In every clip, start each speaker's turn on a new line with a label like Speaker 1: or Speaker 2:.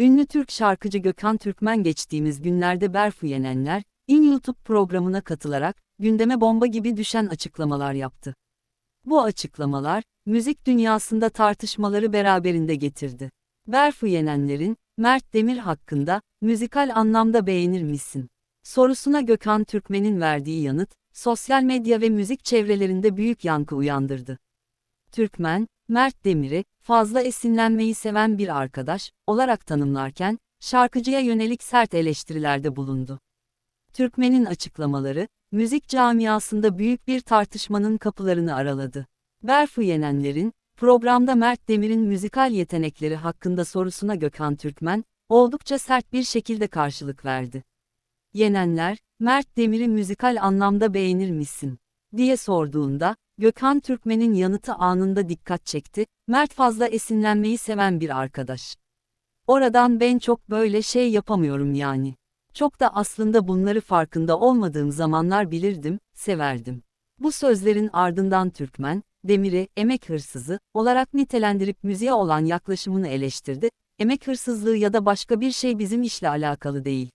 Speaker 1: Ünlü Türk şarkıcı Gökhan Türkmen geçtiğimiz günlerde Berfu Yenenler, İn YouTube programına katılarak, gündeme bomba gibi düşen açıklamalar yaptı. Bu açıklamalar, müzik dünyasında tartışmaları beraberinde getirdi. Berfu Yenenler'in, Mert Demir hakkında, müzikal anlamda beğenir misin? Sorusuna Gökhan Türkmen'in verdiği yanıt, sosyal medya ve müzik çevrelerinde büyük yankı uyandırdı. Türkmen, Mert Demir'i, fazla esinlenmeyi seven bir arkadaş, olarak tanımlarken, şarkıcıya yönelik sert eleştirilerde bulundu. Türkmen'in açıklamaları, müzik camiasında büyük bir tartışmanın kapılarını araladı. Berfu Yenenler'in, programda Mert Demir'in müzikal yetenekleri hakkında sorusuna Gökhan Türkmen, oldukça sert bir şekilde karşılık verdi. Yenenler, Mert Demir'i müzikal anlamda beğenir misin? diye sorduğunda, Gökhan Türkmen'in yanıtı anında dikkat çekti, Mert fazla esinlenmeyi seven bir arkadaş. Oradan ben çok böyle şey yapamıyorum yani. Çok da aslında bunları farkında olmadığım zamanlar bilirdim, severdim. Bu sözlerin ardından Türkmen, Demir'i emek hırsızı olarak nitelendirip müziğe olan yaklaşımını eleştirdi. Emek hırsızlığı ya da başka bir şey bizim işle alakalı değil.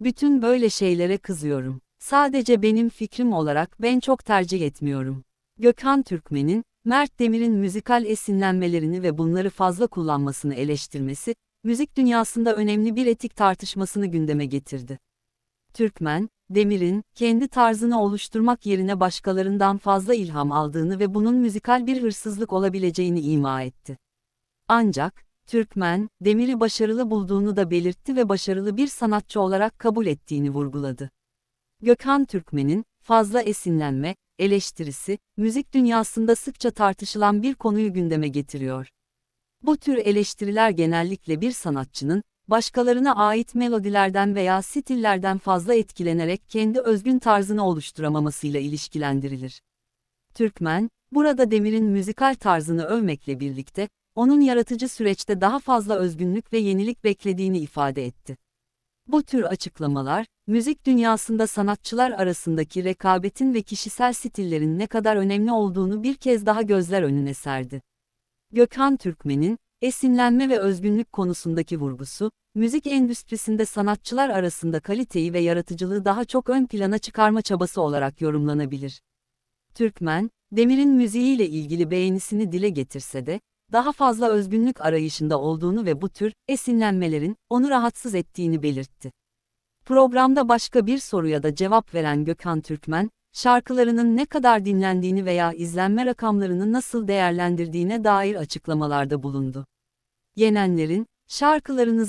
Speaker 1: Bütün böyle şeylere kızıyorum. Sadece benim fikrim olarak ben çok tercih etmiyorum. Gökhan Türkmen'in, Mert Demir'in müzikal esinlenmelerini ve bunları fazla kullanmasını eleştirmesi, müzik dünyasında önemli bir etik tartışmasını gündeme getirdi. Türkmen, Demir'in, kendi tarzını oluşturmak yerine başkalarından fazla ilham aldığını ve bunun müzikal bir hırsızlık olabileceğini ima etti. Ancak, Türkmen, Demir'i başarılı bulduğunu da belirtti ve başarılı bir sanatçı olarak kabul ettiğini vurguladı. Gökhan Türkmen'in, fazla esinlenme, eleştirisi, müzik dünyasında sıkça tartışılan bir konuyu gündeme getiriyor. Bu tür eleştiriler genellikle bir sanatçının, başkalarına ait melodilerden veya stillerden fazla etkilenerek kendi özgün tarzını oluşturamamasıyla ilişkilendirilir. Türkmen, burada Demir'in müzikal tarzını övmekle birlikte, onun yaratıcı süreçte daha fazla özgünlük ve yenilik beklediğini ifade etti. Bu tür açıklamalar, müzik dünyasında sanatçılar arasındaki rekabetin ve kişisel stillerin ne kadar önemli olduğunu bir kez daha gözler önüne serdi. Gökhan Türkmen'in, esinlenme ve özgünlük konusundaki vurgusu, müzik endüstrisinde sanatçılar arasında kaliteyi ve yaratıcılığı daha çok ön plana çıkarma çabası olarak yorumlanabilir. Türkmen, Demir'in müziğiyle ilgili beğenisini dile getirse de, daha fazla özgünlük arayışında olduğunu ve bu tür esinlenmelerin onu rahatsız ettiğini belirtti. Programda başka bir soruya da cevap veren Gökhan Türkmen, şarkılarının ne kadar dinlendiğini veya izlenme rakamlarını nasıl değerlendirdiğine dair açıklamalarda bulundu. Yenenlerin, şarkılarınızı